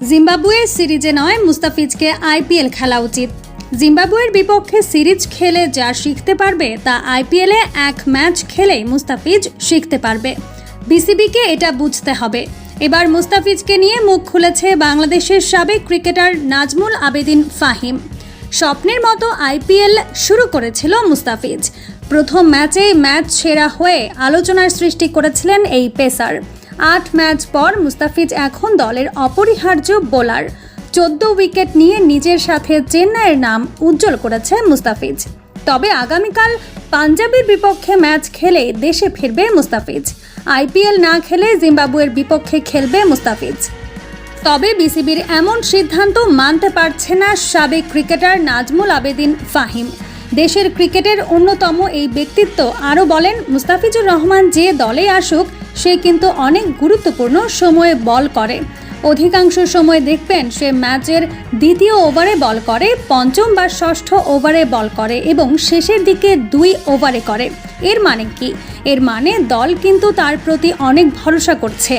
জিম্বাবুয়ের সিরিজে নয়, মুস্তাফিজকে আইপিএল খেলা উচিত। জিম্বাবুয়ের বিপক্ষে সিরিজ খেলে যা শিখতে পারবে, তা আইপিএলে এক ম্যাচ খেলেই মুস্তাফিজ শিখতে পারবে। বিসিবিকে এটা বুঝতে হবে। এবার মুস্তাফিজকে নিয়ে মুখ খুলেছে বাংলাদেশের সাবেক ক্রিকেটার নাজমুল আবেদিন ফাহিম। স্বপ্নের মতো আইপিএল শুরু করেছিল মুস্তাফিজ। প্রথম ম্যাচেই ম্যাচ সেরা হয়ে আলোচনার সৃষ্টি করেছিলেন এই পেসার। আট ম্যাচ পর মুস্তাফিজ এখন দলের অপরিহার্য বোলার। চোদ্দ উইকেট নিয়ে নিজের সাথে চেন্নাইয়ের নাম উজ্জ্বল করেছে মুস্তাফিজ। তবে আগামীকাল পাঞ্জাবের বিপক্ষে ম্যাচ খেলে দেশে ফিরবে মুস্তাফিজ। আইপিএল না খেলে জিম্বাবুয়ের বিপক্ষে খেলবে মুস্তাফিজ। তবে বিসিবির এমন সিদ্ধান্ত মানতে পারছে না সাবেক ক্রিকেটার নাজমুল আবেদিন ফাহিম। দেশের ক্রিকেটের অন্যতম এই ব্যক্তিত্ব আরও বলেন, মুস্তাফিজুর রহমান যে দলে আসুক সে কিন্তু অনেক গুরুত্বপূর্ণ সময়ে বল করে। অধিকাংশ সময় দেখবেন সে ম্যাচের দ্বিতীয় ওভারে বল করে, পঞ্চম বা ষষ্ঠ ওভারে বল করে এবং শেষের দিকে দুই ওভারে করে। এর মানে কি? এর মানে দল কিন্তু তার প্রতি অনেক ভরসা করছে।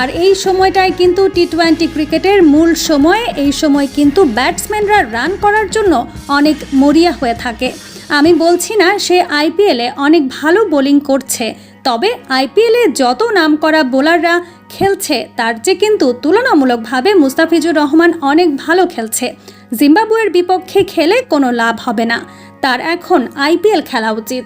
আর এই সময়টাই কিন্তু টি টোয়েন্টি ক্রিকেটের মূল সময়, এই সময় কিন্তু ব্যাটসম্যানরা রান করার জন্য অনেক মরিয়া হয়ে থাকে। আমি বলছি না সে আইপিএলে অনেক ভালো বোলিং করছে তবে আইপিএলে যত নাম করা বোলাররা খেলছে, তার চেয়ে কিন্তু তুলনামূলকভাবে মুস্তাফিজুর রহমান অনেক ভালো খেলছে। জিম্বাবুয়ের বিপক্ষে খেলে কোনো লাভ হবে না। তার এখন আইপিএল খেলা উচিত।